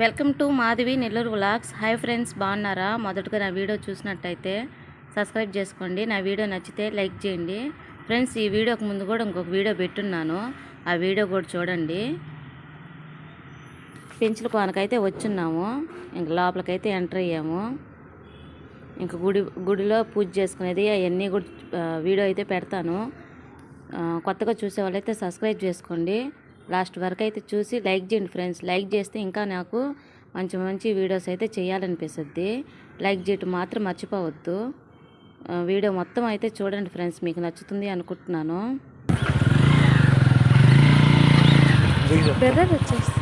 Welcome to Madhavi Nellore vlogs. Hi friends బాగున్నారా? మొదటగా నా వీడియో చూసినట్టయితే సబ్స్క్రైబ్ చేసుకోండి. నా వీడియో నచ్చితే లైక్ చేయండి. ఫ్రెండ్స్ ఈ వీడియోకి ముందు కూడా ఇంకొక వీడియో పెట్టున్నాను. ఆ వీడియో కూడా చూడండి. పెంచుల కోనకైతే వచ్చున్నాము. ఇంక లోపలికైతే ఎంటర్ అయ్యాము. ఇంక గుడి గుడిలో పూజ చేసుకునేది అవన్నీ కూడా వీడియో అయితే పెడతాను. కొత్తగా చూసే వాళ్ళైతే సబ్స్క్రైబ్ చేసుకోండి. లాస్ట్ వరకు అయితే చూసి లైక్ చేయండి ఫ్రెండ్స్. లైక్ చేస్తే ఇంకా నాకు మంచి మంచి వీడియోస్ అయితే చేయాలనిపిస్తుంది. లైక్ చేయటం మాత్రం మర్చిపోవద్దు. వీడియో మొత్తం అయితే చూడండి ఫ్రెండ్స్. మీకు నచ్చుతుంది అనుకుంటున్నాను. బెర్రర్ వచ్చేస్తుంది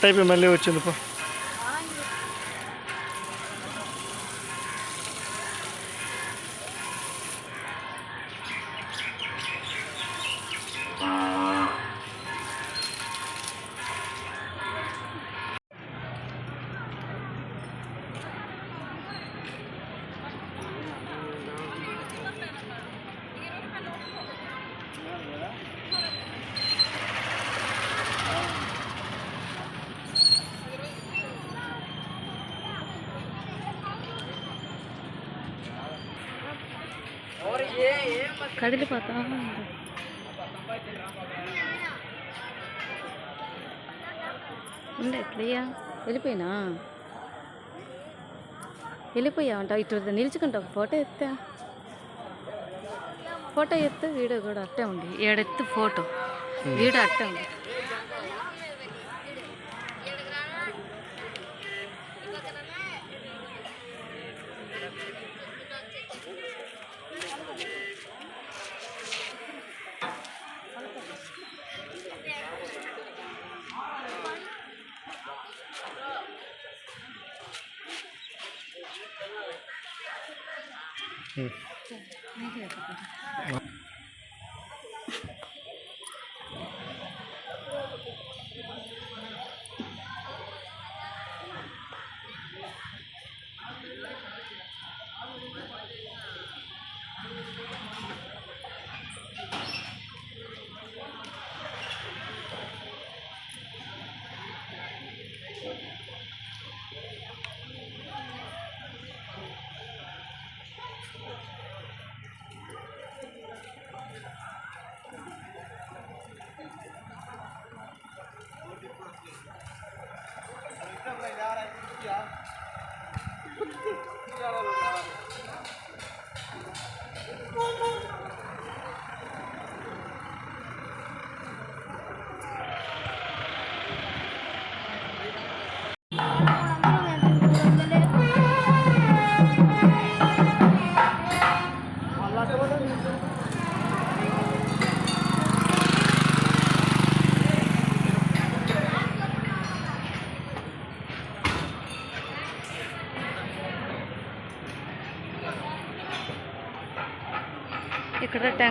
కట్ అయిపోయి మళ్ళీ వచ్చింది పో. కదిలిపోతా ఉంది. ఉండే ఎట్లయ్యా వెళ్ళిపోయినా? వెళ్ళిపోయావంట? ఇటు నిలుచుకుంటా ఒక ఫోటో ఎత్తా. ఫోటో ఎత్తే వీడియో కూడా అట్టే ఉంది. ఏడెత్తు ఫోటో. వీడియో అట్టే ఉంది. ఇక్కడ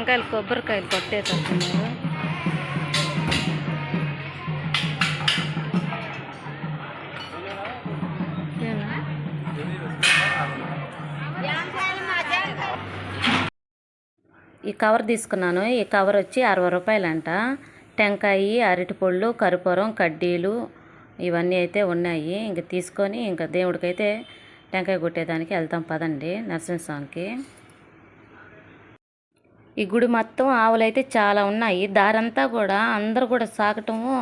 టెంకాయలు కొబ్బరికాయలు కొట్టేటట్టున్నారు. ఈ కవర్ తీసుకున్నాను. ఈ కవర్ వచ్చి అరవై రూపాయలంట. టెంకాయ అరటిపళ్ళు కర్పూరం కడ్డీలు ఇవన్నీ అయితే ఉన్నాయి. ఇంక తీసుకొని ఇంకా దేవుడికైతే టెంకాయ కొట్టేదానికి వెళ్తాం. పదండి నరసింహస్వామికి. ఈ గుడి మొత్తం ఆవులైతే చాలా ఉన్నాయి. దారంతా కూడా అందరూ కూడా సాకటము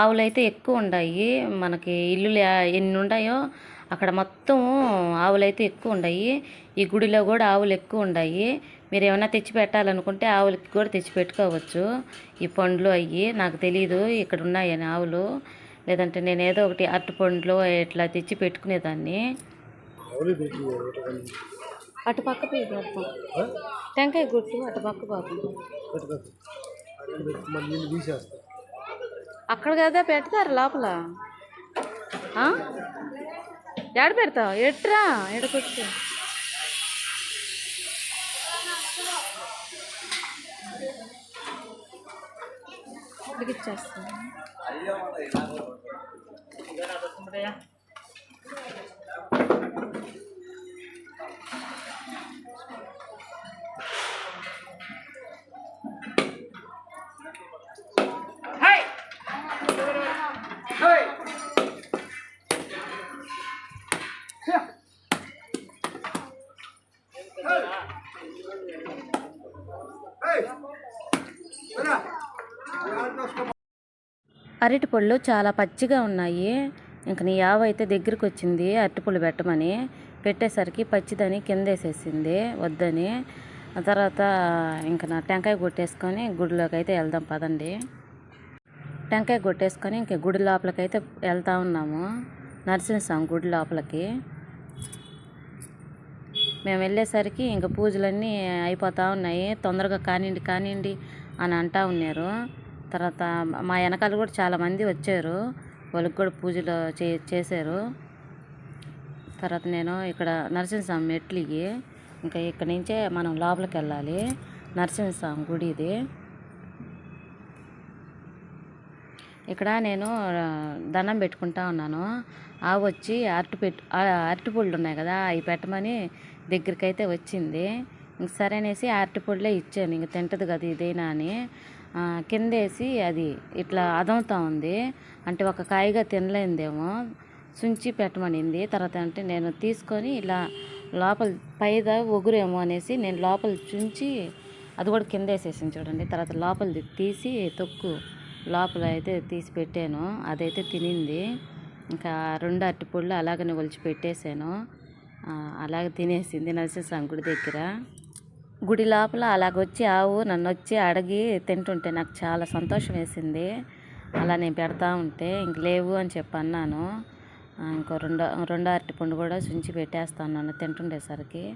ఆవులైతే ఎక్కువ ఉన్నాయి మనకి ఇల్లులు ఎన్ని ఉన్నాయో అక్కడ మొత్తం ఆవులైతే ఎక్కువ ఉన్నాయి ఈ గుడిలో కూడా ఆవులు ఎక్కువ ఉన్నాయి మీరు ఏమైనా తెచ్చి పెట్టాలనుకుంటే ఆవులకి కూడా తెచ్చి పెట్టుకోవచ్చు. ఈ పండ్లు అయ్యి నాకు తెలియదు ఇక్కడ ఉన్నాయని ఆవులు. లేదంటే నేను ఏదో ఒకటి అరటి పండ్లు ఇట్లా తెచ్చి పెట్టుకునేదాన్ని. అటు పక్క పోయి పెడతాం. టెంకాయ గుట్టు అటు పక్క పాపం అక్కడ కదా పెడతారు లోపల? ఎడ పెడతావు? ఎట్రా? ఎడకొచ్చు ఉడికిచ్చేస్తాను అరటి పళ్ళు చాలా పచ్చిగా ఉన్నాయి. ఇంక నీ యావ అయితే దగ్గరికి వచ్చింది అరటిపళ్ళు పెట్టమని పెట్టేసరికి పచ్చిదని కింద వేసేసింది వద్దని. ఆ తర్వాత ఇంక నా టెంకాయ కొట్టేసుకొని గుడిలోకి అయితే వెళ్దాం పదండి. టెంకాయ కొట్టేసుకొని ఇంక గుడి లోపలికి అయితే వెళ్తా ఉన్నాము. నరసింహస్వామి గుడి లోపలికి. మేము వెళ్ళేసరికి ఇంక పూజలన్నీ అయిపోతూ ఉన్నాయి. తొందరగా కానివ్వండి కానివ్వండి అని అంటా ఉన్నారు. తర్వాత మా వెనకాల కూడా చాలామంది వచ్చారు. వాళ్ళకి కూడా పూజలు చే చేశారు. తర్వాత నేను ఇక్కడ నరసింహస్వామి మెట్లుకి ఇంకా ఇక్కడ నుంచే మనం లోపలికి వెళ్ళాలి. నరసింహస్వామి గుడి ఇది ఇక్కడ నేను దండం పెట్టుకుంటా ఉన్నాను. ఆవు వచ్చి అరటి పెట్టు అరటిపళ్ళు అరటి ఉన్నాయి కదా అవి పెట్టమని దగ్గరికి అయితే వచ్చింది. ఇంక సరేనేసి అరటి అరటిపళ్ళే ఇచ్చాను. ఇంక తింటది కదా ఇదేనా అని. కిందేసి అది ఇట్లా అదవుతూ ఉంది. అంటే ఒక కాయగా తినలేందేమో సుంచి పెట్టమనింది. తర్వాత అంటే నేను తీసుకొని ఇలా లోపల పైద ఒగురేమో అనేసి నేను లోపల చుంచి అది కూడా కింద వేసేసాను చూడండి. తర్వాత లోపలిది తీసి తొక్కు లోపల అయితే తీసి పెట్టాను. అదైతే తినింది. ఇంకా రెండు అరటిపళ్ళు అలాగనే ఒలిచి పెట్టేశాను. అలాగే తినేసింది నరసింహ గుడి దగ్గర. గుడి లోపల అలాగొచ్చి ఆవు నన్ను వచ్చి అడిగి తింటుంటే నాకు చాలా సంతోషం వేసింది. అలా నేను పెడతా ఉంటే ఇంక లేవు అని చెప్పి అన్నాను. ఇంకో రెండో రెండో అరటిపండు కూడా సుంచి పెట్టేస్తాను నన్ను తింటుండేసరికి.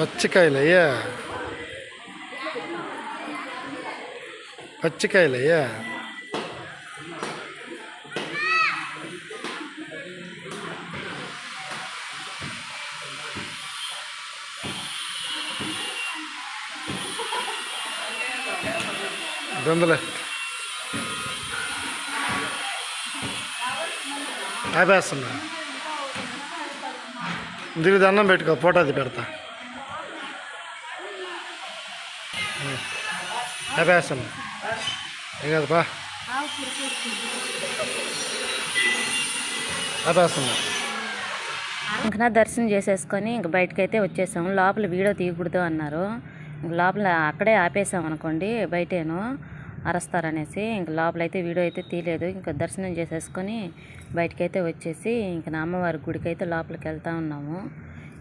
పచ్చికాయలయ్యా. పచ్చికాయలయ్యా. ఇబ్బందులే ఆపేస్తున్నా. దీనికి దండం పెట్టుకో ఫోటో పెడతా. ఆపేస్తున్నా. ఏం కాదు ఆపేస్తున్నా. ఇంకా నా దర్శనం చేసేసుకొని ఇంక బయటకు అయితే వచ్చేసాము. లోపల వీడియో తీయకూడదు అన్నారు. లోపల అక్కడే ఆపేసాం అనుకోండి బయటేను. అరస్తారనేసి ఇంక లోపల అయితే వీడియో అయితే తీయలేదు. ఇంక దర్శనం చేసేసుకొని బయటకైతే వచ్చేసి ఇంక నా అమ్మవారి గుడికి అయితే లోపలికి వెళ్తా ఉన్నాము.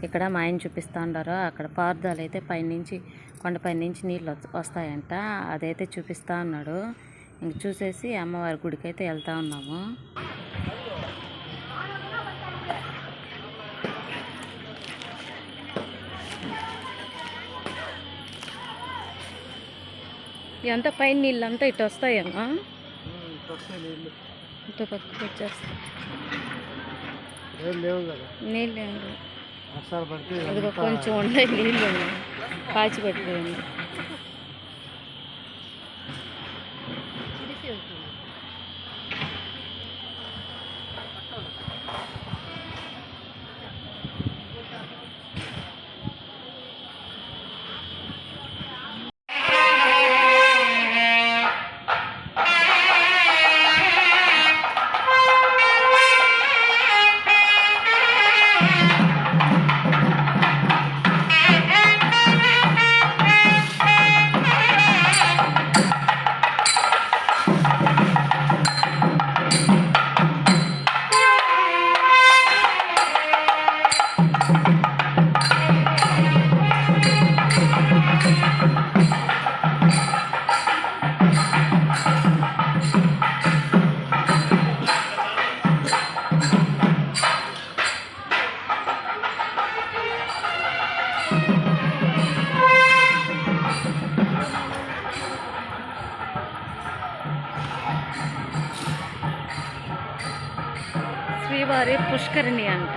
ఇక్కడ మా ఆయన చూపిస్తా ఉండారు. అక్కడ పారుదాలు అయితే పైనుంచి కొండపై నుంచి నీళ్ళు వస్తాయంట. అదైతే చూపిస్తా ఉన్నాడు. ఇంక చూసేసి అమ్మవారి గుడికి అయితే వెళ్తా ఉన్నాము. ఇదంతా పైన నీళ్ళు అంతా ఇటు వస్తాయేమో. ఇటు పక్కకు వచ్చేస్తాయి. నీళ్ళు అదిగో కొంచెం ఉన్నాయి నీళ్ళు ఉన్నాయి. పాచి పడిపోయింది పుష్కరిణి అంట.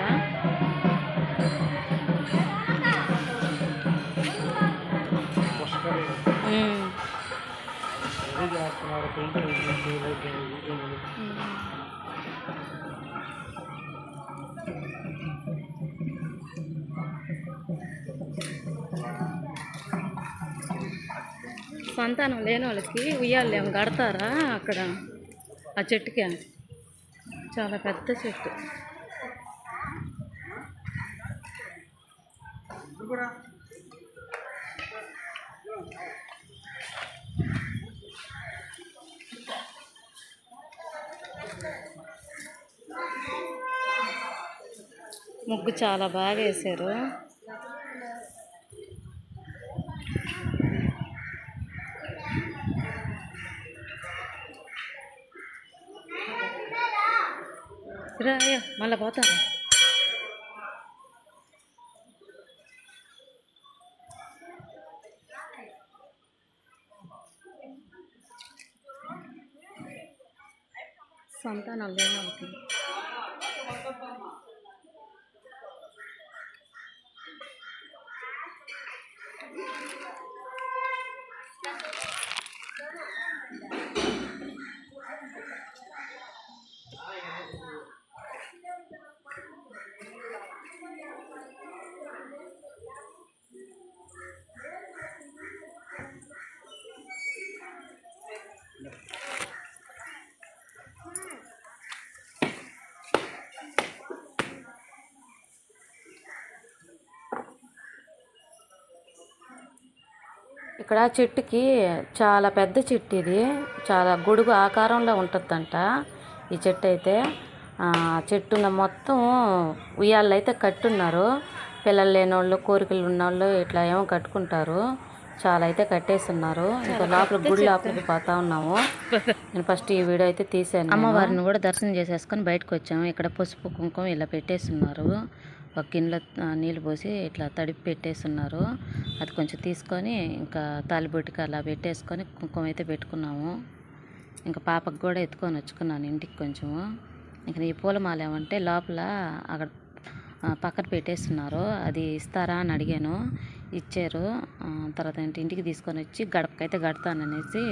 సంతానం లేని వాళ్ళకి ఉయ్యాలు ఏమి కడతారా అక్కడ? ఆ చెట్టుకి చాలా పెద్ద చెట్టు. ముగ్గు చాలా బాగా వేశారు. రాయ మళ్ళీ పోతాను సంతానం లేని వాళ్ళకి ఇక్కడ చెట్టుకి చాలా పెద్ద చెట్టు ఇది. చాలా గొడుగు ఆకారంలో ఉంటుందంట ఈ చెట్టు అయితే. ఆ చెట్టున మొత్తం ఉయ్యాళ్ళు అయితే కట్టున్నారు. పిల్లలు లేని వాళ్ళు కోరికలు ఉన్న వాళ్ళు ఇట్లా ఏమో కట్టుకుంటారు. చాలా అయితే కట్టేస్తున్నారు. ఇంకా లోపల గుడి లోపలికి పోతా ఉన్నాము. నేను ఫస్ట్ ఈ వీడియో అయితే తీసాను అమ్మవారిని కూడా దర్శనం చేసేసుకొని బయటకు వచ్చాము. ఇక్కడ పసుపు కుంకుమ ఇలా పెట్టేస్తున్నారు. ఒక గిన్నెలో నీళ్ళు పోసి ఇట్లా తడిపి పెట్టేస్తున్నారు. అది కొంచెం తీసుకొని ఇంకా తాలిబొట్టుకి అలా పెట్టేసుకొని కుంకుమ అయితే పెట్టుకున్నాము. ఇంకా పాపకు కూడా ఎత్తుకొని వచ్చుకున్నాను ఇంటికి కొంచెము ఇంకా ఈ పూలమాల ఏమంటే లోపల అక్కడ పక్కన పెట్టేస్తున్నారు. అది ఇస్తారా అని అడిగాను. ఇచ్చారు. తర్వాత ఏంటి ఇంటికి తీసుకొని వచ్చి గడపకైతే కడతాననేసి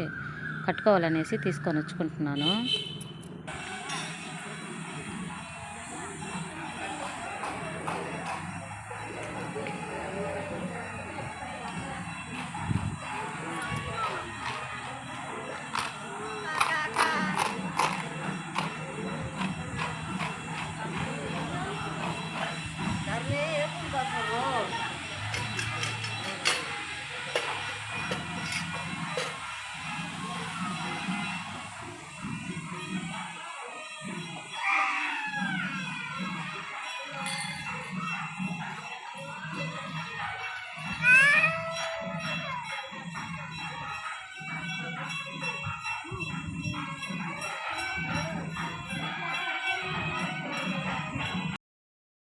కట్టుకోవాలనేసి తీసుకొని వచ్చుకుంటున్నాను.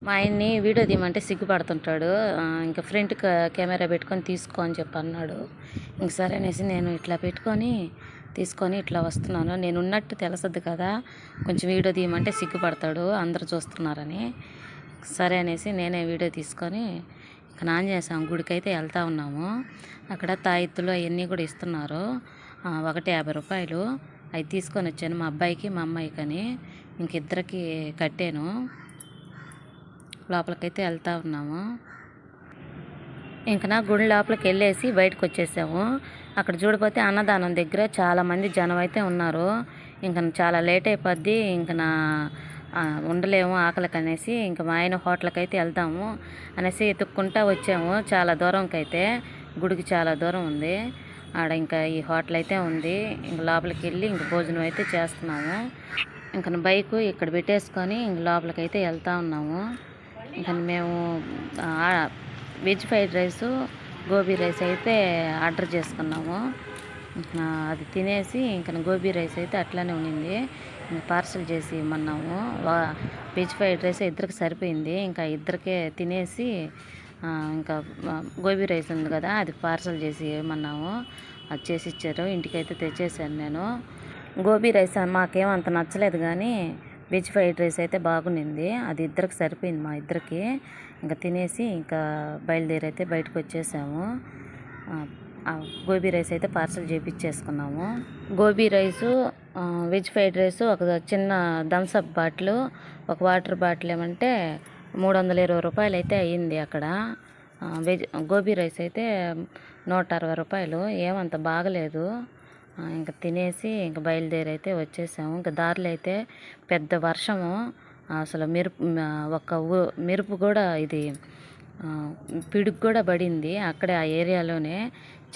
మా ఆయన్ని వీడియో తీయమంటే సిగ్గుపడుతుంటాడు. ఇంకా ఫ్రంట్ క- కెమెరా పెట్టుకొని తీసుకో అని చెప్పి అన్నాడు. ఇంక సరే అనేసి నేను ఇట్లా పెట్టుకొని తీసుకొని ఇట్లా వస్తున్నాను. నేను ఉన్నట్టు తెలుస్తుంది కదా కొంచెం వీడియో తీయమంటే సిగ్గుపడతాడు అందరు చూస్తున్నారని. సరే అనేసి నేనే వీడియో తీసుకొని ఇక ఆంజనేయ స్వామి గుడికైతే వెళ్తా ఉన్నాము. అక్కడ తాయిత్తులు అవన్నీ కూడా ఇస్తున్నారు. ఒకటి యాభై రూపాయలు. అవి తీసుకొని వచ్చాను మా అబ్బాయికి మా అమ్మాయికి అని ఇంక ఇద్దరికి కట్టాను. లోపలికైతే వెళ్తా ఉన్నాము. ఇంక నా గుడి లోపలికి వెళ్ళేసి బయటకు వచ్చేసాము అక్కడ చూడపోతే అన్నదానం దగ్గర చాలామంది జనం అయితే ఉన్నారు. ఇంకా చాలా లేట్ అయిపోద్ది ఇంకా నా ఉండలేము ఆకలికి అనేసి ఇంకా మా ఆయన హోటల్కి అయితే వెళ్తాము అనేసి ఎత్తుక్కుంటా వచ్చాము చాలా దూరంకి అయితే గుడికి చాలా దూరం ఉంది. ఆడ ఇంకా ఈ హోటల్ అయితే ఉంది. ఇంక లోపలికి వెళ్ళి ఇంక భోజనం అయితే చేస్తున్నాము. ఇంకా బైక్ ఇక్కడ పెట్టేసుకొని ఇంక లోపలికి అయితే వెళ్తా ఉన్నాము. ఇంకా మేము veg fried rice gobi rice అయితే ఆర్డర్ చేసుకున్నాము. అది తినేసి ఇంకా గోబీ రైస్ అయితే అట్లానే ఉండింది. పార్సల్ చేసి ఇమ్మన్నాము. వెజ్ ఫ్రైడ్ రైస్ ఇద్దరికి సరిపోయింది. ఇంకా ఇద్దరికే తినేసి ఇంకా గోబీ రైస్ ఉంది కదా అది పార్సల్ చేసి ఇవ్వమన్నాము అది చేసి ఇచ్చారు. ఇంటికైతే తెచ్చేసాను నేను. గోబీ రైస్ మాకేం అంత నచ్చలేదు కానీ వెజ్ ఫ్రైడ్ రైస్ అయితే బాగుండింది. అది ఇద్దరికి సరిపోయింది మా ఇద్దరికి. ఇంకా తినేసి ఇంకా బయలుదేరి అయితే బయటకు వచ్చేసాము. గోబీ రైస్ అయితే parcel చేపించేసుకున్నాము gobi rice veg fried rice ఒక చిన్న థమ్స్అప్ బాటిల్ ఒక వాటర్ బాటిల్ ఏమంటే మూడు వందల ఇరవై రూపాయలు అయితే అయ్యింది అక్కడ. వెజ్ గోబీ రైస్ అయితే నూట అరవై రూపాయలు. ఏమంత బాగలేదు. ఇంకా తినేసి ఇంకా బయలుదేరైతే వచ్చేసాము. ఇంకా దారిలో అయితే పెద్ద వర్షము. అసలు మెరుపు ఒక ఊ- మెరుపు కూడా ఇది పిడుగు కూడా పడింది. అక్కడే ఆ ఏరియాలోనే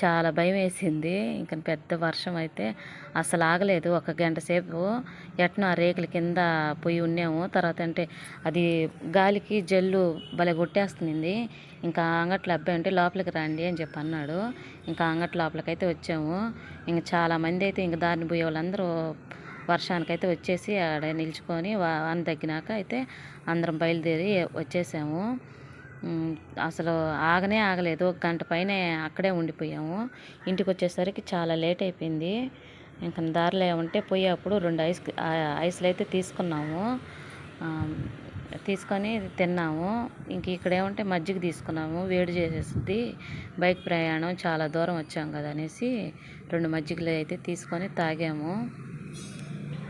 చాలా భయం వేసింది ఇంకా పెద్ద వర్షం అయితే అసలు ఆగలేదు. ఒక గంట సేపు ఎట్నో రేకుల కింద పోయి ఉన్నాము. తర్వాత అంటే అది గాలికి జల్లు భలే కొట్టేస్తుంది ఇంకా అంగట్లో అబ్బాయి ఉంటే లోపలికి రండి అని చెప్పి అన్నాడు. ఇంకా అంగటి లోపలికైతే వచ్చాము. ఇంకా చాలామంది అయితే ఇంక దారిని పోయే వాళ్ళందరూ వర్షానికైతే వచ్చేసి ఆడ నిల్చుకొని వా- వాన తగ్గినాక అయితే అందరం బయలుదేరి వచ్చేసాము. అసలు ఆగనే ఆగలేదు. ఒక గంట పైన అక్కడే ఉండిపోయాము. ఇంటికి వచ్చేసరికి చాలా లేట్ అయిపోయింది. ఇంకా దారిలో ఉంటే పోయేప్పుడు రెండు ఐస్ ఐస్లు అయితే తీసుకున్నాము. తీసుకొని తిన్నాము. ఇంక ఇక్కడ ఏమంటే మజ్జిగ తీసుకున్నాము. వేడి చేసేసింది. బైక్ ప్రయాణం చాలా దూరం వచ్చాం కదా అనేసి రెండు మజ్జిగలు అయితే తీసుకొని తాగాము.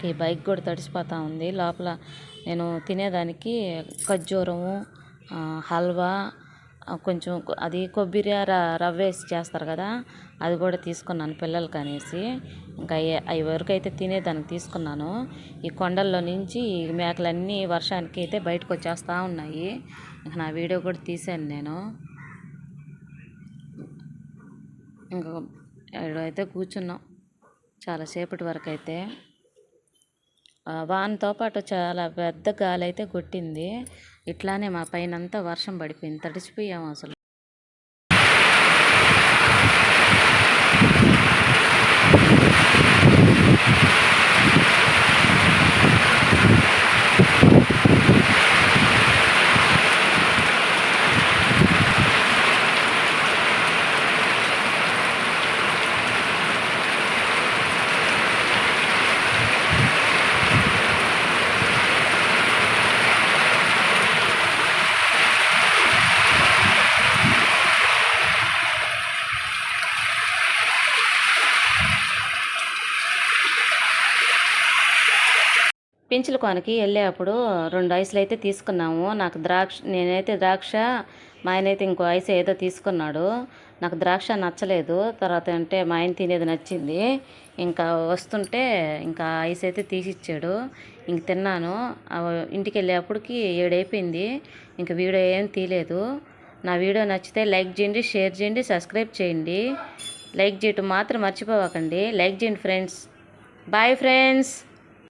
ఈ బైక్ కూడా తడిసిపోతూ ఉంది. లోపల నేను తినేదానికి ఖర్జూరము హల్వా కొంచెం అది కొబ్బరి ర- రవ్వ వేసి చేస్తారు కదా అది కూడా తీసుకున్నాను పిల్లలకి అనేసి. ఇంకా అవి వరకు అయితే తినేదానికి తీసుకున్నాను. ఈ కొండల్లో నుంచి ఈ మేకలన్నీ వర్షానికి అయితే బయటకు వచ్చేస్తూ ఉన్నాయి. ఇంకా నా వీడియో కూడా తీశాను నేను. ఇంకా అయితే కూర్చున్నాం చాలాసేపటి వరకు అయితే. వానతో పాటు చాలా పెద్ద గాలి అయితే కొట్టింది. ఇట్లానే మా పైన అంతా వర్షం పడిపోయింది. తడిచిపోయాము అసలు. పెంచుల కోనకి వెళ్ళేటప్పుడు రెండు ఐస్లు అయితే తీసుకున్నాము. నాకు ద్రాక్ష నేనైతే ద్రాక్ష మా ఆయన అయితే ఇంకో ఐస్ ఏదో తీసుకున్నాడు. నాకు ద్రాక్ష నచ్చలేదు. తర్వాత అంటే మా ఆయన తినేది నచ్చింది. ఇంకా వస్తుంటే ఇంకా ఐస్ అయితే తీసిచ్చాడు. ఇంక తిన్నాను. ఇంటికి వెళ్ళేప్పటికి ఏడైపోయింది. ఇంక వీడియో ఏం తీయలేదు. నా వీడియో నచ్చితే లైక్ చేయండి షేర్ చేయండి సబ్స్క్రైబ్ చేయండి. లైక్ చేయటం మాత్రం మర్చిపోవకండి. లైక్ చేయండి ఫ్రెండ్స్. Bye friends.